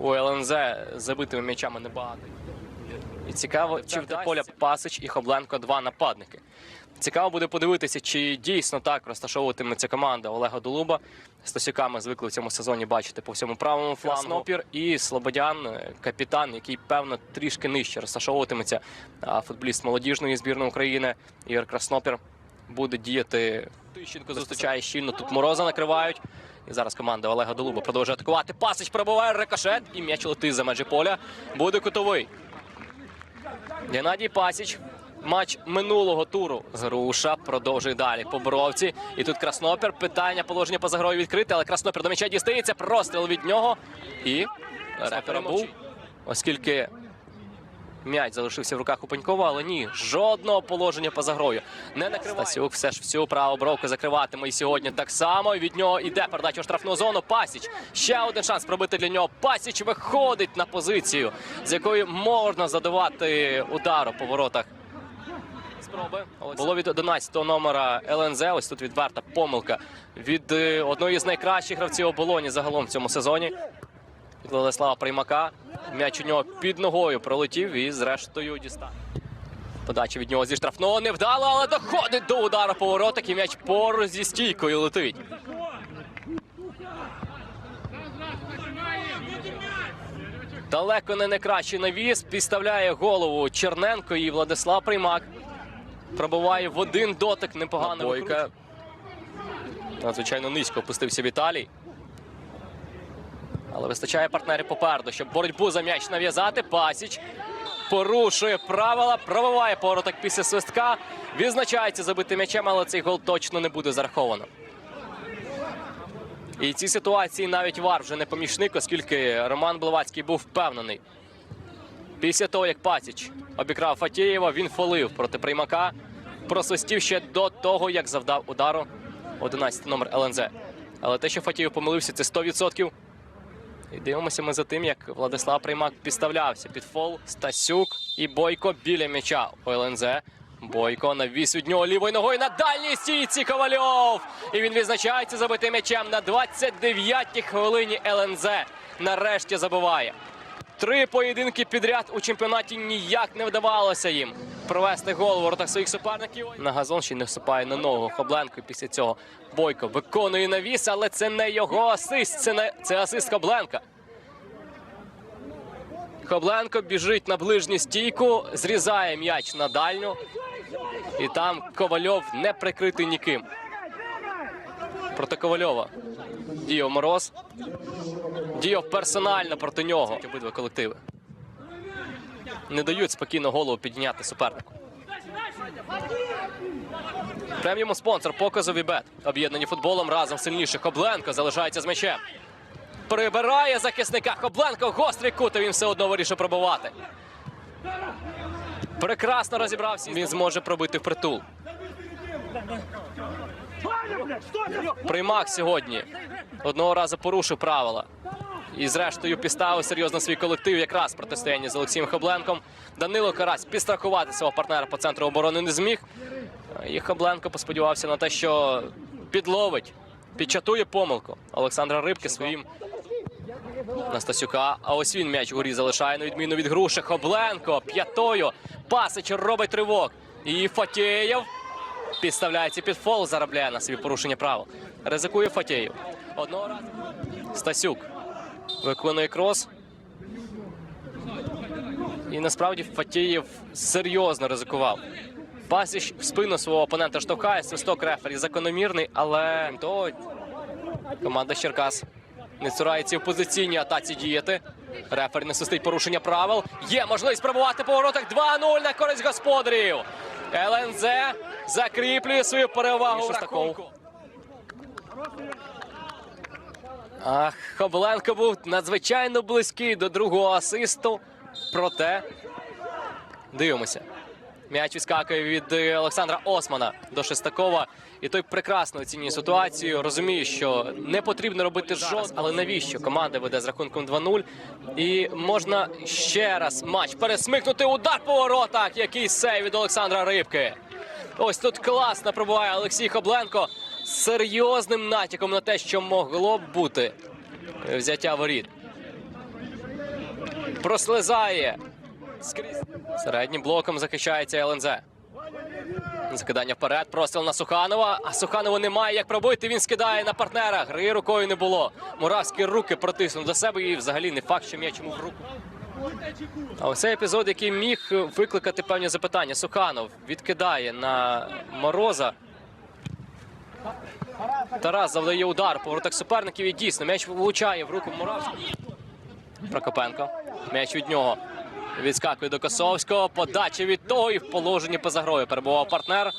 у ЛНЗ забитими м'ячами небагато. І цікаво, чи вдасться поля Пасич і Хобленко два нападники. Цікаво буде подивитися, чи дійсно так розташовуватиметься команда Олега Долуба. Стасюками звикли в цьому сезоні бачити по всьому правому флангу. Краснопір і Слободян, капітан, який певно трішки нижче розташовуватиметься. А футболіст молодіжної збірної України Ігор Краснопір буде діяти. Тищенко зустрічає щільно. Тут мороза накривають. І зараз команда Олега Долуба продовжує атакувати. Пасич пробиває рикошет і м'яч летить за межі поля. Буде кутовий. Геннадій Пасіч. Матч минулого туру Груша продовжує далі по бровці. І тут Краснопір. Питання положення поза грою відкрите, але Краснопір до м'яча дістається. Простріл від нього. І рефера був, оскільки м'яч залишився в руках у Панькова, але ні, жодного положення поза грою. Не накриває. Стасюк все ж всю праву бровку закриватиме і сьогодні так само. Від нього іде передача у штрафну зону. Пасіч. Ще один шанс пробити для нього. Пасіч виходить на позицію, з якої можна задавати удару по воротах. Спроби було від 11-го номера ЛНЗ. Ось тут відверта помилка від е, одної з найкращих гравців оболоні загалом в цьому сезоні. Від Владислава Приймака. М'яч у нього під ногою пролетів і зрештою дістав. Подача від нього зі штрафного не вдала, але доходить до удару по воротах і м'яч поруч зі стійкою летить. Далеко не найкращий навіс. Підставляє голову Черненко і Владислав Приймак. Пробиває в один дотик непогано. Бойка. Надзвичайно низько опустився Віталій. Але вистачає партнерів попереду, щоб боротьбу за м'яч нав'язати. Пасіч порушує правила, пробиває повороток після свистка. Відзначається забитим м'ячем, але цей гол точно не буде зараховано. І в цій ситуації навіть вар вже не помічник, оскільки Роман Блавацький був впевнений. Після того, як Пасіч обікрав Фатєєва, він фолив проти приймака. Просвистів ще до того, як завдав удару 11 номер ЛНЗ. Але те, що Фатєєв помилився, це 100%. І дивимося ми за тим, як Владислав Приймак підставлявся під фол. Стасюк і Бойко біля м'яча у Бойко навіс від нього лівою ногою на дальній стійці Ковальов. І він відзначається забитим м'ячем на 29-й хвилині ЛНЗ. Нарешті забиває. Три поєдинки підряд у чемпіонаті ніяк не вдавалося їм провести гол у воротах своїх суперників. На газон ще не вступає на ногу Хобленко. І після цього Бойко виконує навіс, але це не його асист, це не це асист Хобленка. Хобленко біжить на ближню стійку, зрізає м'яч на дальню. І там Ковальов не прикритий ніким. Проти Ковальова діяв мороз. Діяв персонально проти нього. Обидва колективи не дають спокійно голову підняти супернику. Преміум спонсор показу Вібет. Об'єднані футболом разом сильніше. Хобленко залишається з м'ячем. Прибирає захисника Хобленко. Гострий кут, він все одно вирішив пробувати. Прекрасно розібрався. Він зможе пробити впритул. Примак сьогодні одного разу порушив правила. І зрештою підставив серйозно свій колектив якраз в протистоянні з Олексієм Хобленком. Данило Карась підстрахувати свого партнера по центру оборони не зміг. І Хобленко посподівався на те, що підловить, підчатує помилку Олександра Рибки своїм Настасюка. А ось він м'яч вгорі залишає на відміну від груші. Хобленко п'ятою. Пасич робить тривог. І Фатєєв підставляється під фол, заробляє на собі порушення правил. Ризикує Фатєєв. Одного разу Стасюк виконує крос. І насправді Фатєєв серйозно ризикував. Пасіч в спину свого опонента штовхає, свисток рефері закономірний, але того, команда Черкас не цурається в позиційній атаці діяти. Рефері не свистить порушення правил. Є можливість пробувати по воротах 2-0 на користь господарів. ЛНЗ закріплює свою перевагу. в рахунку. Ах, Хобленко був надзвичайно близький до другого асисту. Проте дивимося. М'яч відскакує від е, Олександра Османа до Шестакова. І той прекрасно оцінює ситуацію. Розуміє, що не потрібно робити жодного, але навіщо команда веде з рахунком 2-0. І можна ще раз матч пересмикнути удар по воротах. Який сейв від Олександра Рибки. Ось тут класно пробуває Олексій Хобленко з серйозним натяком на те, що могло б бути взяття воріт. Прослизає. Середнім блоком захищається ЛНЗ. Закидання вперед, простріл на Суханова. А Суханова немає як пробити. Він скидає на партнера. Гри рукою не було. Муравський руки протиснув до себе і взагалі не факт, що м'яч йому в руку. А ось цей епізод, який міг викликати певні запитання. Суханов відкидає на Мороза. Тарас завдає удар по воротах суперників і дійсно м'яч влучає в руку Муравського. Прокопенко. М'яч від нього. Відскакує до Косовського. Подача від того і в положенні поза грою перебував партнер.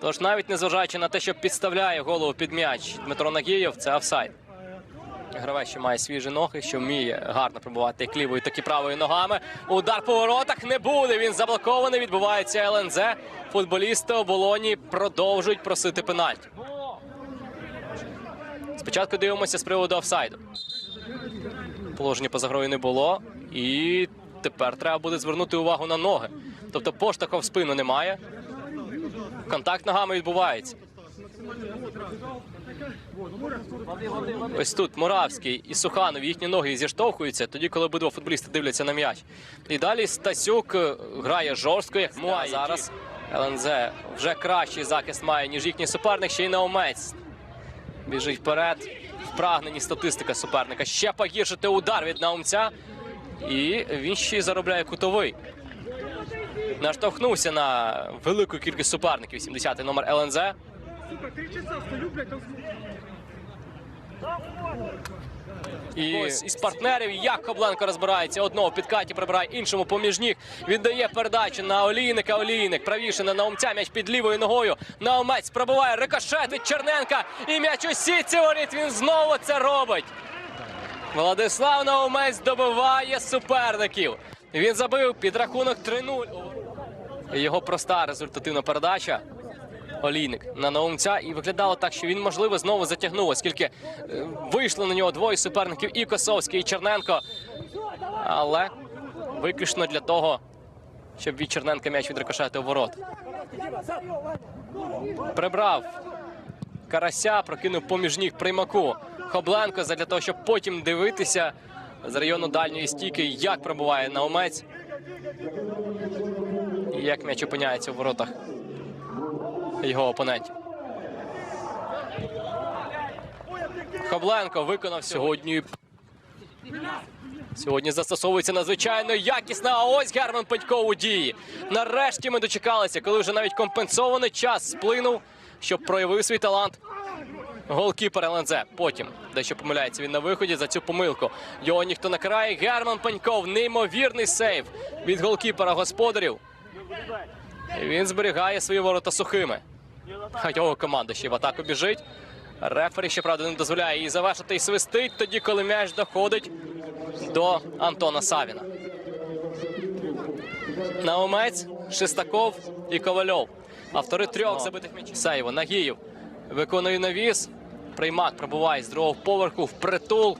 Тож навіть незважаючи на те, що підставляє голову під м'яч Дмитро Нагієв, це офсайд. Гравець, що має свіжі ноги, що вміє гарно пробувати як лівою, так і правою ногами. Удар по воротах не буде. Він заблокований. Відбувається ЛНЗ. Футболісти оболоні продовжують просити пенальті. Спочатку дивимося з приводу офсайду. Положення поза грою не було. І тепер треба буде звернути увагу на ноги. Тобто поштовха в спину немає. Контакт ногами відбувається. Ось тут Моравський і Суханов їхні ноги зіштовхуються, тоді, коли обидва футболісти дивляться на м'яч. І далі Стасюк е, грає жорстко, як Муа зараз. ЛНЗ вже кращий захист має, ніж їхній суперник, ще й Наумець. Біжить вперед. Впрагнені статистика суперника. Ще погіршити удар від Наумця. І він ще й заробляє кутовий. Наштовхнувся на велику кількість суперників. 70-й номер ЛНЗ. І ось із партнерів як Кобленко розбирається. Одного підкаті прибирає, іншому поміж ніг. Віддає передачу на Олійника. Олійник правіше на Наумця. М'яч під лівою ногою. Наумець пробиває рикошет від Черненка. І м'яч у сітці воріт. Він знову це робить. Владислав Наумець добиває суперників. Він забив під рахунок 3-0. Його проста результативна передача. Олійник на Наумця і виглядало так, що він можливо знову затягнув, оскільки е, вийшло на нього двоє суперників і Косовський, і Черненко. Але виключно для того, щоб від Черненка м'яч відрикошетив ворот. Прибрав Карася, прокинув поміж ніг приймаку Хобленко для того, щоб потім дивитися з району дальньої стійки, як пробуває Наумець. І як м'яч опиняється в воротах його опонентів. Хобленко виконав сьогодні. Сьогодні застосовується надзвичайно якісно. А ось Герман Петько у дії. Нарешті ми дочекалися, коли вже навіть компенсований час сплинув, щоб проявив свій талант. Голкіпер ЛНЗ. Потім дещо помиляється він на виході за цю помилку. Його ніхто не карає. Герман Пеньков. Неймовірний сейв від голкіпера господарів. І він зберігає свої ворота сухими. Його команда ще в атаку біжить. Рефері, щоправда, не дозволяє їй завершити і свистить тоді, коли м'яч доходить до Антона Савіна. Наумець, Шестаков і Ковальов. Автори трьох забитих м'ячів. Сейво, Нагіїв виконує навіс. Приймак пробуває з другого поверху в притул.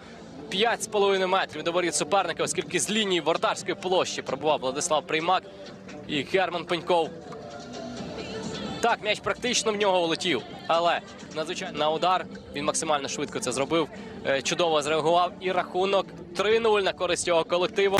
5,5 метрів до воріт суперника, оскільки з лінії вортарської площі пробував Владислав Приймак і Герман Пеньков. Так, м'яч практично в нього влетів, але надзвичайно на удар він максимально швидко це зробив. Е, Чудово зреагував і рахунок 3-0 на користь цього колективу.